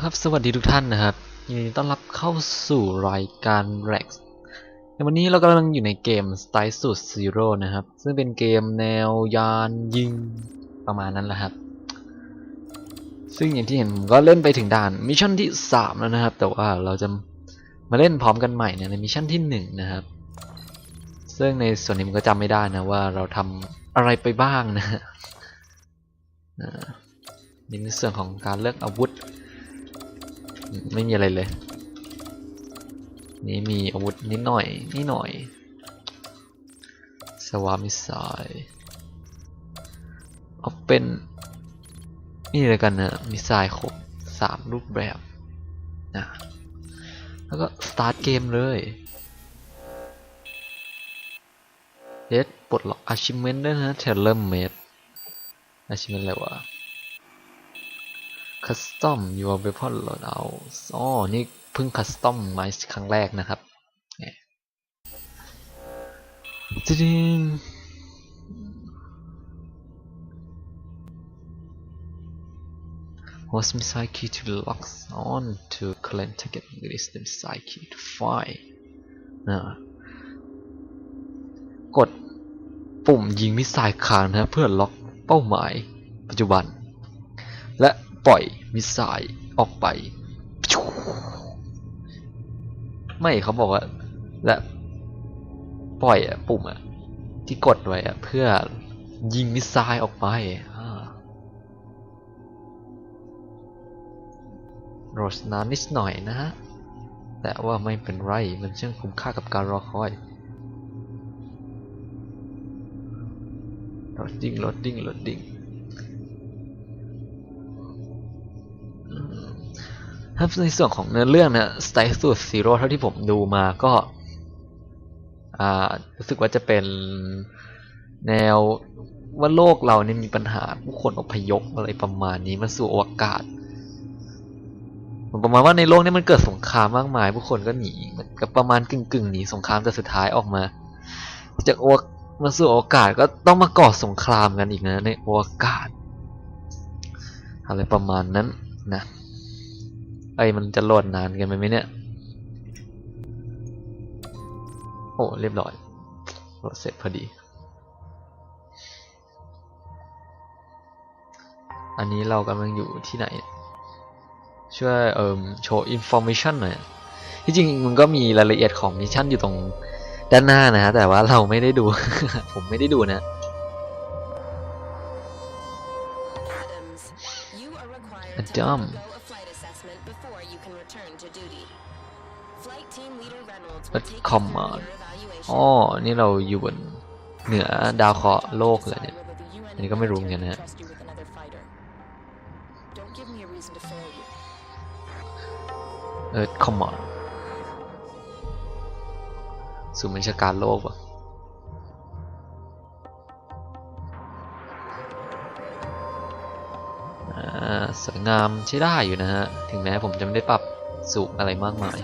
ครับสวัสดีทุกท่านนะครับยินดีต้อนรับเข้าสู่รายการ Rex ในวันนี้เรากำลังอยู่ในเกม Style Suit Zero นะครับ ซึ่งเป็นเกมแนวยานยิงประมาณนั้นแหละครับ ซึ่งอย่างที่เห็นผมก็เล่นไปถึงด่านมิชชั่นที่ 3 แล้วนะครับ แต่ว่าเราจะมาเล่นพร้อมกันใหม่ในมิชชั่นที่ 1 นะครับ ซึ่งในส่วนนี้มันก็จำไม่ได้นะว่าเราทำอะไรไปบ้างนะนี่ในส่วนของการเลือกอาวุธ ไม่มีอะไรเลย นี่มีอาวุธนิดหน่อยนิดหน่อยสวามิสไซเอาเป็น นี่เลยกันนะมิสไซล์ครบสามรูปแบบนะแล้วก็สตาร์ทเกมเลยเดดปลดล็อก achievement ด้วยนะ Teller Made achievement อะไรวะ Custom your weapon loadout อ๋อ นี่เพิ่ง Custom มาครั้งแรกนะครับเนี่ยจริงๆ Was missile key to lock on to collect target release the missile key to fire นะกดปุ่มยิงมิสไซล์ค้างนะครับเพื่อล็อกเป้าหมายปัจจุบัน และ ปล่อยมิสไซล์ออกไป ไม่เขาบอกว่า และปล่อยอะปุ่มอะที่กดไว้อะเพื่อยิงมิสไซล์ออกไปอ่าโรสนานนิดหน่อยนะฮะ แต่ว่าไม่เป็นไร มันช่างคุ้มค่ากับการรอคอยโหลดดิ้งโหลดดิ้งโหลดดิ้ง ครับในส่วนของเนื้อเรื่องนะ Style Suit Zero เท่าที่ผมดูมาก็อ่ารู้สึกว่าจะเป็นแนวว่าโลกเราเนี่ยมีปัญหาผู้คนอพยพอะไรประมาณนี้มาสู่อวกาศประมาณว่าในโลกนี้มันเกิดสงครามมากมาย ผู้คนก็หนีมันก็ประมาณกึ่งกึ่งหนีสงครามแต่สุดท้ายออกมา จากอวกมาสู่อวกาศก็ต้องมาก่อสงครามกันอีกนะในอวกาศ อะไรประมาณนั้นนะ ไอ้ยมันจะโหลดนานกันไหมเนี่ย โอ้เรียบร้อยโหลดเสร็จพอดี อันนี้เรากำลังอยู่ที่ไหน ช่วยเอ่มโชว์อินโฟมชันหน่อยที่จริงมันก็มีรายละเอียดของมิชชั่นอยู่ตรงด้านหน้านะฮะแต่ว่าเราไม่ได้ดู ผมไม่ได้ดูนะ Adams, you are your evaluation. อ๋อ นี่เราอยู่บนเหนือดาวเคราะห์โลกเลยเนี่ย อันนี้ก็ไม่รู้เหมือนกันนะ trust you with another fighter. Don't give me a reason to fail you. เออ come on สู่บัญชาการโลกวะอ่าสวยงามใช้ได้อยู่นะฮะ ถึงแม้ผมจะไม่ได้ปรับสูงอะไรมากมาย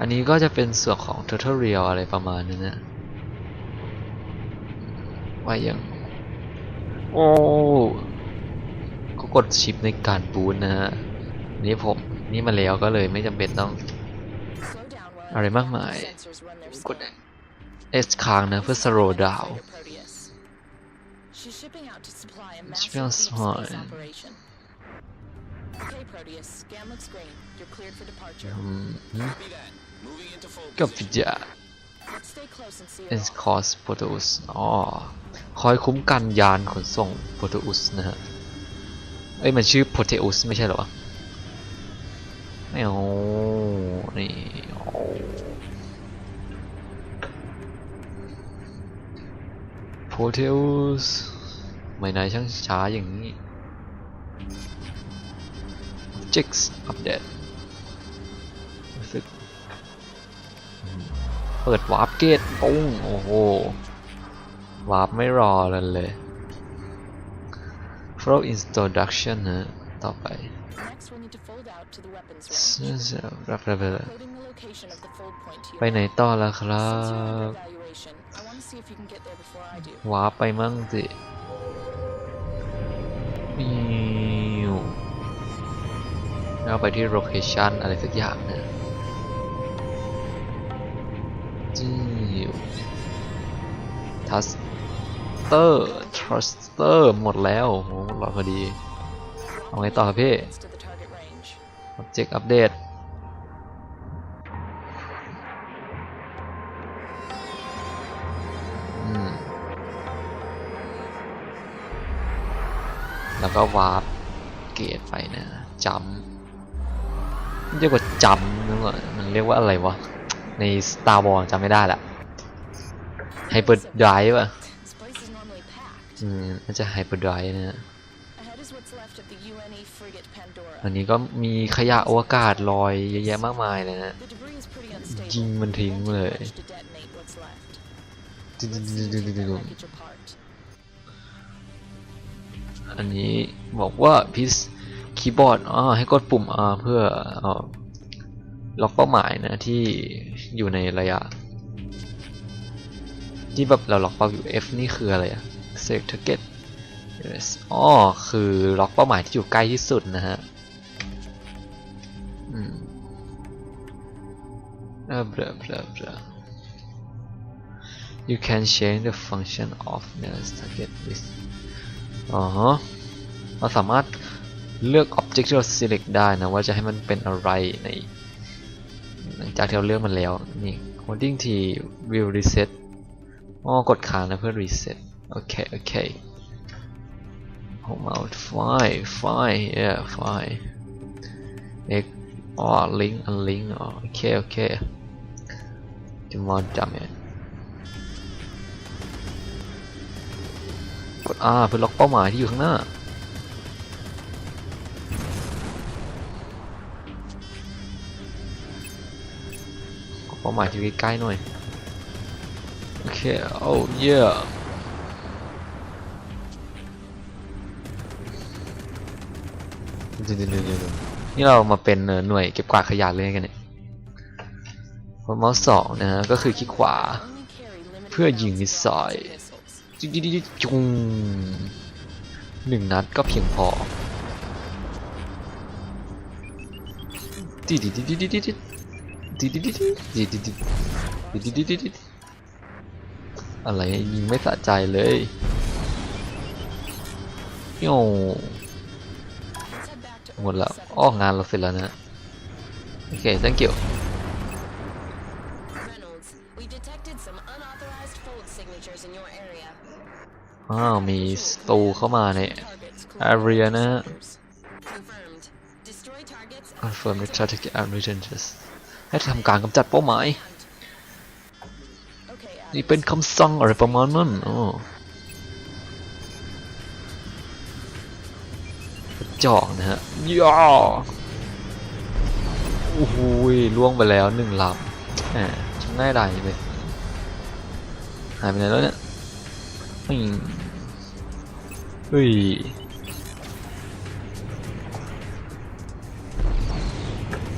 อันนี้ก็จะเป็นส่วนของ tutorial อะไรประมาณนั้นนะว่ายัง โอ้ก็กดชิปในการบูตนะฮะนี่ผมนี่มาแล้วก็เลยไม่จำเป็นต้อง Slow down while อะไรมากมาย sensors run their กด scan. S ค้างนะเพื่อ slow down Fighter Proteus. She's shipping out to supply a Shipping massive out deep supply. space operation. Okay, Proteus, scan looks green. You're cleared for departure. อืม Copy that. Moving into full กับ position. จะ Let's stay close and see S it all. cos Proteus อ๋อคอยคุ้มกันยานขนส่ง Proteus นะฮะ เอ้ยมันชื่อ Proteus ไม่ใช่เหรอวะไม่เอานี่เอา Proteus ไม่นายช่างช้าอย่างนี้ Jix อัปเดตรู้สึกเปิดวาร์ปเกตปุ้งโอ้โหวาร์ปไม่รอเลยเลย Pro Introduction นะต่อไปเรับรับไปไหนต่อละครับวาร์ปไปมั่งสิมี แล้วไปที่โลเคชันอะไรสักอย่างนะจิ้วทัสเตอร์ทรัสเตอร์หมดแล้วโหหมดแล้วพอดี เอาไงต่อครับพี่ Object Update แล้วก็วาร์ปเกตไปนะจัม เรียกว่าจัมนึกว่ามันเรียกว่าอะไรวะ ใน Star Wars จำไม่ได้ละ Hyperdrive อะ This place is normally packed. อืมน่าจะ Hyperdrive นะ Ahead is what's left of the UNE frigate Pandora. อันนี้ก็มีขยะอวกาศลอยเยอะแยะมากมายเลยนะ The debris is pretty unstable. ยิงมันทิ้ง Won't เลย take much to detonate what's left. Let's see if we take that wreckage apart. อันนี้บอกว่าพิส คีย์บอร์ดอ่าให้กดปุ่ม R เพื่ออล็อกเป้าหมายนะที่อยู่ในระยะ ที่แบบเราล็อกเป้าอยู่ F นี่คืออะไรอะ select target yes อ๋อคือล็อกเป้าหมายที่อยู่ใกล้ที่สุดนะฮะอืมเออเบลอเบลอเบล you can change the function of nearest target with อ๋อเราสามารถ เลือก object ที่เรา select ได้นะว่าจะให้มันเป็นอะไรในหลังจากที่เราเลือกมันแล้วนี่ holding T will reset อ๋อกดค้างนะเพื่อ reset โอเคโอเค home out file file yeah file x อ๋อ link unlink อ๋อโอเคโอเคจะมาจำเนี่ยกด R เพื่อล็อกเป้าหมายที่อยู่ข้างหน้าาหมายที่อยู่ใกล้ๆหน่อย โอเค โอ้เย่เดี๋ยวๆนี่เรามาเป็นหน่วยเก็บกวาดขยะเลยกันเนี่ยพอเมาส์สองนะฮะ ก็คือคลิกขวา เพื่อยิงมิสไซล์จุดๆๆจุงหนึ่งนัดก็เพียงพอดิดิดิดิดิดิ ดิดิดิดิดิดิดิดิดิดิดิดิอะไรยิงไม่สะใจเลยโย่ Let's head back to หมด Earth แล้ว seven. อ้องานเราเสร็จแล้วนะโอเค thank you Reynolds, we detected some unauthorized fold signatures in your area. อ้าวมีสตูเข้ามาใน Targets area นะ Confirmed. Destroy targets. and confirm the find target and returns ให้ทำการกำจัดเป้าหมาย Okay, นี่ Adams. เป็นคำสั่งอะไรประมาณนั้นอ๋อจอกนะฮะย่าโอ้โหยล่วงไปแล้วหนึ่งลำแหมช่างง่ายดายเลยหายไปไหนแล้วเนี่ยอืมเฮ้ย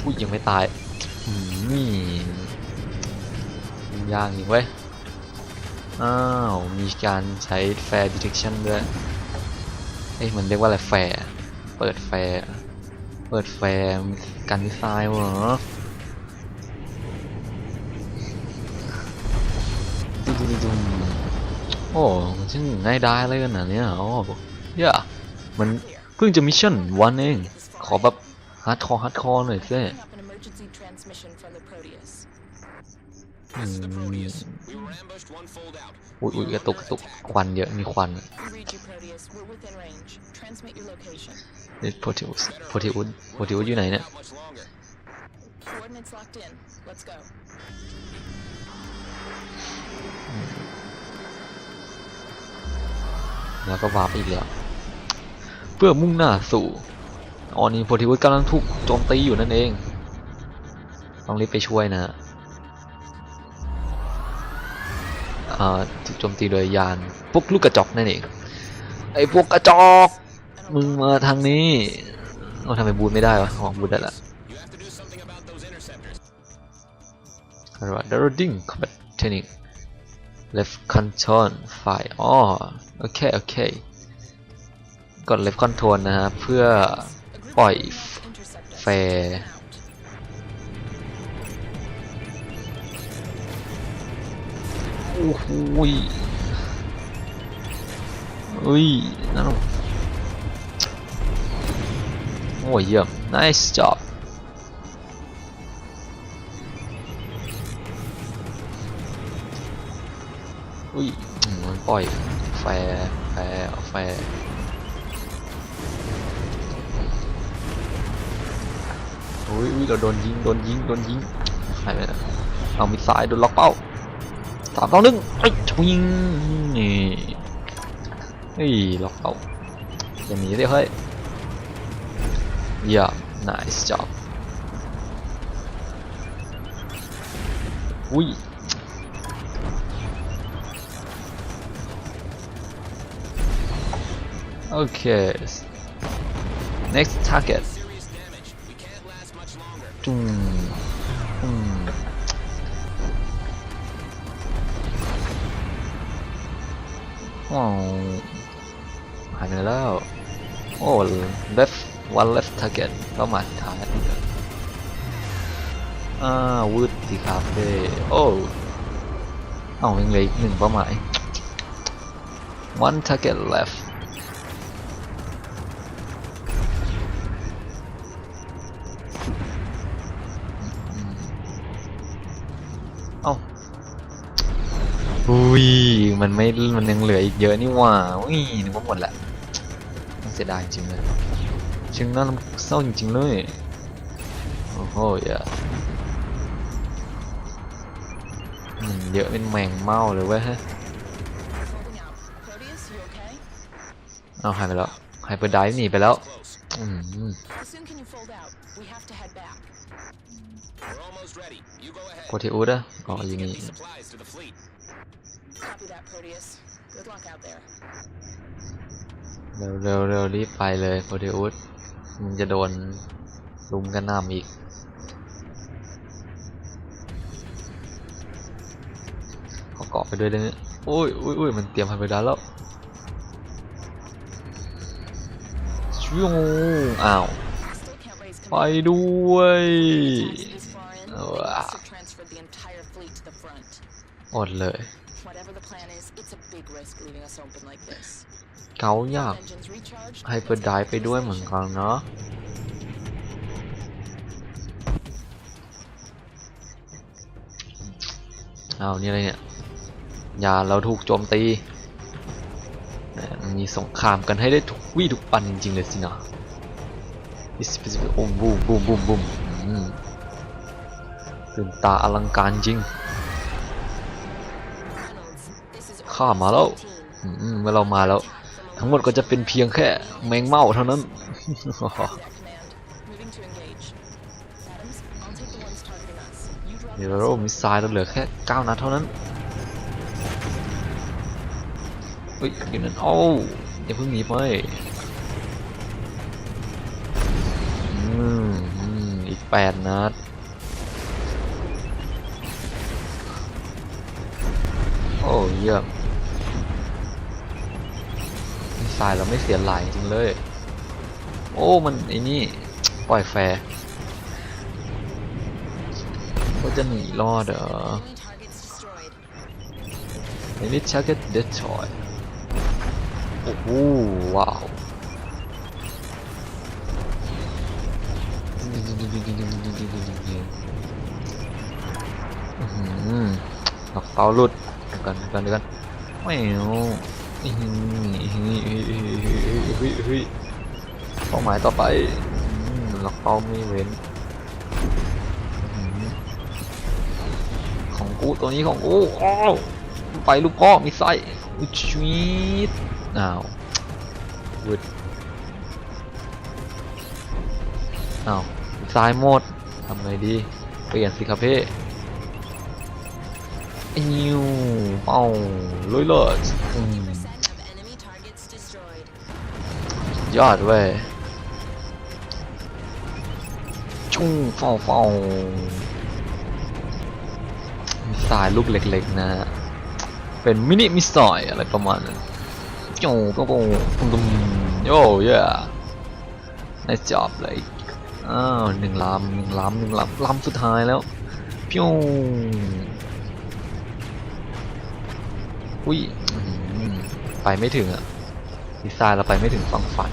ผู้ยังไม่ตายอืม นี่ยากอีกเว้ย อ้าว มีการใช้ Fair Detection ด้วย เอ้ยมันเรียกว่าอะไร Fair เปิด Fair เปิด Fair กันมิสไซล์เหรอโอ้ช่างง่ายได้เลยกันนะเนี่ยโอ้เย่ามันเพิ่งจะมิชชั่นวันเอง ขอแบบฮาร์ดคอร์ฮาร์ดคอร์หน่อยสิ emergency transmission from the Proteus. This is the Proteus. We were ambushed one fold out. อุ้ยอุ้ยกระตุกกระตุกควันเยอะมีควัน We read you, Proteus. We're within range. Transmit your location. โพธิอุสโพธิอุสโพธิอุสอยู่ไหนเนี่ย Not much longer. Coordinates locked in. Let's go. แล้วก็วาร์ปอีกแล้วเพื่อมุ่งหน้าสู่อ๋อนี่โพธิวุฒกำลังถูกโจมตีอยู่นั่นเอง ต้องรีบไปช่วยนะฮะอ่าถูกโจมตีโดยยานพวกลูกกระจอกนั่นเองไอ้พวกกระจอก มึงมาทางนี้เอาทำไมบูทไม่ได้วะอ๋อบูทได้ละอะไรวะ d a r d i n g Combat Training left control ฝ่ายอ๋อโอเค โอเค กด left control นะฮะ เพื่อปล่อยแฟร์ อ้โหยอุ้ยนั่นโอ้ยเยี่ยม nice job อุ้ยมันปล่อยแฟร์แฟร์แฟร์อุ้ยอุ้ยเราโดนยิง โดนยิง โดนยิงใครไปนะเอามิดสาย โดนล็อกเป้า สามสองหนึ่งไอ้ชวิงนี่ไอ้ล็อกเอาอย่างนี้ได้เฮ้ยเยี่ยม nice job อุ้ยโอเค next target จุ้งอืม ว้าวหายไปแล้วโอ้ left one left target เป้าหมายสุดท้ายอ่าวืดสีคาเฟ่โอ้เอายังเหลืออีกหนึ่งเป้าหมาย one target left อุ้ยมันไม่ มันยังเหลืออีกเยอะนี่หว่าอุ้ยนึกว่าหมดละเสียดายจริงเลยชิงน่าเศร้าจริงๆเลยโอ้โหอย่ามันเยอะเป็นแมงเมาเลยเว้ยฮะเอาหายไปแล้วไฮเปไดฟ์หนีไปแล้ว อืม How soon can you fold out? We have to head back. We're almost ready. You go ahead. โปรเทอุสอะอ๋ออยู่ Get นี่ these supplies to the fleet. Copy that, Proteus. Good luck out there. เร็วเร็วเร็วรีบไปเลยโปรเทอุสมันจะโดนลุมกันหน้ามอีก เขาเกาะไปด้วยเลยเนี่ยโอ้ยโอ้ยโอ้ยมันเตรียมไฮเปอร์ไดฟ์แล้ว ชิวอ้าว Still can't raise ไป command. ด้วย Attacks this far in, they Wow. must have transferred the entire fleet to the front. อดเลย Whatever the plan is, it's a big risk leaving us open like this. เกาอยาก Engines recharged. ไฮเปอร์ไดฟ์ไปด้วยเหมือนกันเนาะเอานี่อะไรเนี่ยยาเราถูกโจมตีแหม่มั นมีสงครามกันให้ได้ทุกวี่ทุกปันจริงๆเลยสินะอิสปิสปิโอ้บูมบูมบูมบูมตื่นตาอลังการจริงข้ามาแล้วเมื่อเรามาแล้ว ทั้งหมดก็จะเป็นเพียงแค่แมงเม่าเท่านั้นเดี๋ยวเรา rest. มีทรายเราเหลือแค่ 9 นัดเท่านั้น ฮ้ยอยู่นั่นโอ้วอย่าเพิ่งหนีไปอืมอืมอีก8นัดโอ้เยี่ยมมีทรายเราไม่เสียหลายจริงเลย โอ้มันไอ้นี่ปล่อยแฟร์ก็จะหนีรอดเหรอ Enemy targets destroyed. โอ้โหว้าวหือหลักเป้าหลุดเดี๋ยวกันเดี๋ยวกันเดี๋ยวกันไม่เอาอื้อหือเฮ้ยเฮ้ยเฮ้ยเฮ้ยเฮ้ยเป้าหมายต่อไปหลักเป้าไม่เว้นของกูตัวนี้ของกูอ้าวไปลูกพ่อมีไส้อุยชีด อ้าววึดอ้าวทรายหมดทำไงดีเปลี่ยนสิครับเพ่อิวเป้าลุยเลยยอดเว้ยชุ่งเฝ้าเฝ้ามีสายลูกเล็กๆนะฮะเป็นมินิมิสไซล์อะไรประมาณนั้น โอ้โหโอ้โหตุ้มโอ้ยน่าจอบเลยอ้าวหนึ่งลำหนึ่งลำหนึ่งลำลำสุดท้ายแล้วพิ้วอุ้ยไปไม่ถึงอะดีไซน์เราไปไม่ถึงฝั่งฝัน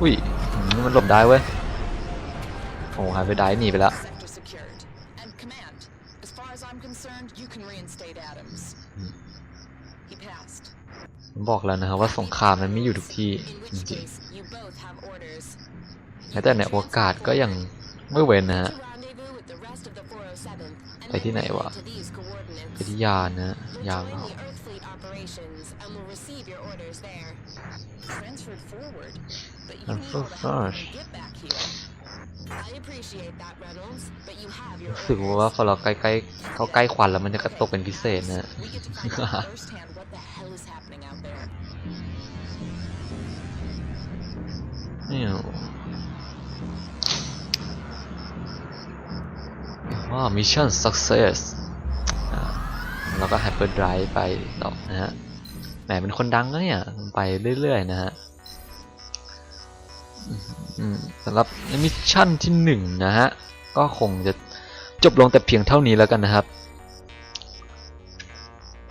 อุ้ยมันหลบได้เว้ยโอ้หายไปได้หนีไปแล้ว ผมบอกแล้วนะครับว่าสงครามมันไม่อยู่ทุกที่ In จ which ริง case, you both have orders. ๆแม้แต่ในอวกาศก็ยังไม่เว้นนะฮะ To rendezvous with the rest of the 407th and ไปที่ไหน then วะ to these ไป coordinates. ที่ยานนะฮะ You'll ยาน join เรา the Earth Fleet operations and will รู้สึก orders. ว่าพอเราใกล้ๆเข้าใกล้ควันแล้วมันจะกระตกเป็นพิเศษนะฮะ We get to find out firsthand what the hell is happening out there. นี่ว่ามิชชั่น success อ่าแล้วก็ hyperdrive ไปต่อนะฮะแหมเป็นคนดังนะเนี่ย ไปเรื่อยๆนะฮะอืม สำหรับมิชชั่นที่หนึ่งนะฮะ ก็คงจะจบลงแต่เพียงเท่านี้แล้วกันนะครับ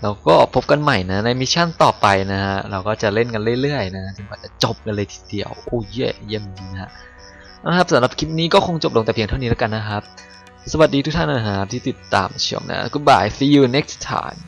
แล้วก็พบกันใหม่นะในมิชชั่นต่อไปนะฮะ เราก็จะเล่นกันเรื่อยๆนะจนกว่าจะจบกันเลยทีเดียว โอ้เย่เยี่ยมดีนะฮะนะครับสำหรับคลิปนี้ก็คงจบลงแต่เพียงเท่านี้แล้วกันนะครับ สวัสดีทุกท่านนะครับที่ติดตามชมนะ goodbye see you next time